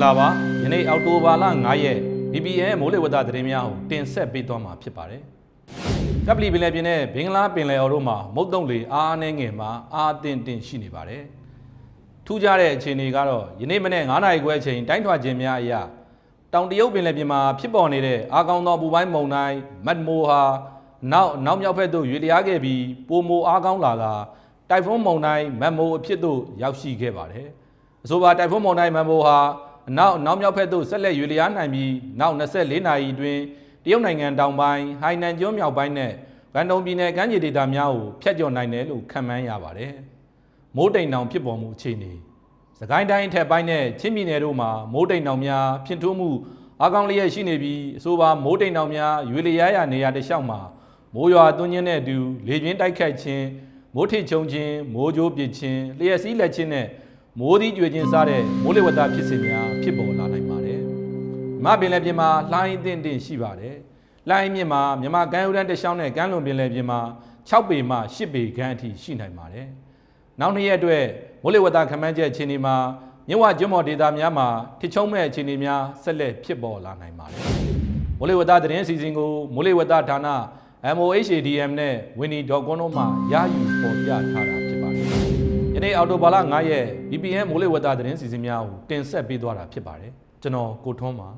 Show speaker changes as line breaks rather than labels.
္ဂလာပါယနေ့အောက်တိုဘာလ9ရက် BBN မိုးလေဝသသတင်းများကိုတင်ဆက်ပေးသွားမှာဖြစ်ပါတယ်ကပလီပင်လယ်ပြင်နဲ့ဘင်္ဂလားပင်လယ်အော်တို့မှာမုတ်တုံလေအားအနှဲငယ်မှာအားအသင့်တင်ရှိနေပါတယ်ထူးခြားတဲ့အခြေအနေကတော့ယနေ့မနေ့9နာရီခွဲအချိန်တိုင်းထွာခြင်းများအရာတောင်တရုတ်ပင်လယ်ပြင်မှာဖြစ်ပေါ်နေတဲ့အာကောင်သောပူပိုင်းမုန်တိုင်းမတ်မိုဟာနောက်နောက်မြောက်ဘက်သို့ရွေ့လျားခဲ့ပြီးပိုမိုအားကောင်းလာကတိုင်ဖွန်းမုန်တိုင်းမတ်မိုအဖြစ်သို့ရောက်ရှိခဲ့ပါတယ်အဆိုပါတိုင်ဖွန်းမုန်တိုင်းမန်ဘိုဟာ အနောက်အနောက်မြောက်ဘက်သို့ဆက်လက်ရွေ့လျားနိုင်ပြီးနောက်24နာရီအတွင်းတရုတ်နိုင်ငံတောင်ပိုင်းဟိုင်နန်ကျွန်းမြောက်ပိုင်းနဲ့ဗန်တုံပြည်နယ်ကမ်းခြေဒေသများကိုဖျက်ကျော်နိုင်တယ်လို့ခန့်မှန်းရပါတယ်။မိုးတိမ်တောင်ဖြစ်ပေါ်မှုအခြေအနေစကိုင်းတိုင်းအထက်ပိုင်းနဲ့ချင်းပြည်နယ်တို့မှာမိုးတိမ်တောင်များဖြစ်ထွန်းမှုအကောင်လျက်ရှိနေပြီးအဆိုပါမိုးတိမ်တောင်များရွေလျားရာနေရာတစ်လျှောက်မှာမိုးရွာသွန်းခြင်းနဲ့အတူလေပြင်းတိုက်ခတ်ခြင်းမိုးထစ်ချုံခြင်းမိုးကြိုးပစ်ခြင်းလျှက်စီးလက်ခြင်းနဲ့ မိုးသီးကြွေခြင်းစားတဲ့မိုးလေဝသဖြစ်စဉ်များဖြစ်ပေါ်လာနိုင်ပါတယ်။မြမပင်လယ်ပြင်မှာလှိုင်းအသင့်အင့်ရှိပါတယ်။လှိုင်းမြင့်မှာမြမကမ်းရိုးတန်းတစ်လျှောက်နဲ့ကမ်းလွန်ပင်လယ်ပြင်မှာ6ပေမှ10ပေခန့်အထိရှိနိုင်ပါတယ်။နောက်နှစ်ရက်အတွက်မိုးလေဝသခန့်မှန်းချက်အခြေအနေမှာမြဝကျွန်းပေါ်ဒေသများမှာထစ်ချုံမဲ့အခြေအနေများဆက်လက်ဖြစ်ပေါ်လာနိုင်ပါတယ်။မိုးလေဝသသတင်းအစီအစဉ်ကိုမိုးလေဝသဌာန MOHADM နဲ့ Winnie.com တို့မှရယူပေါ်ပြထားတာဖြစ်ပါတယ်။ယ နေ့အော်တိုဘာလ9ရက် BPN မိုးလေဝသသတင်းစီစဉ်များကိုတင်ဆက်ပေးသွားတာဖြစ်ပါတယ်ကျွန်တော်ကိုထွန်းပါ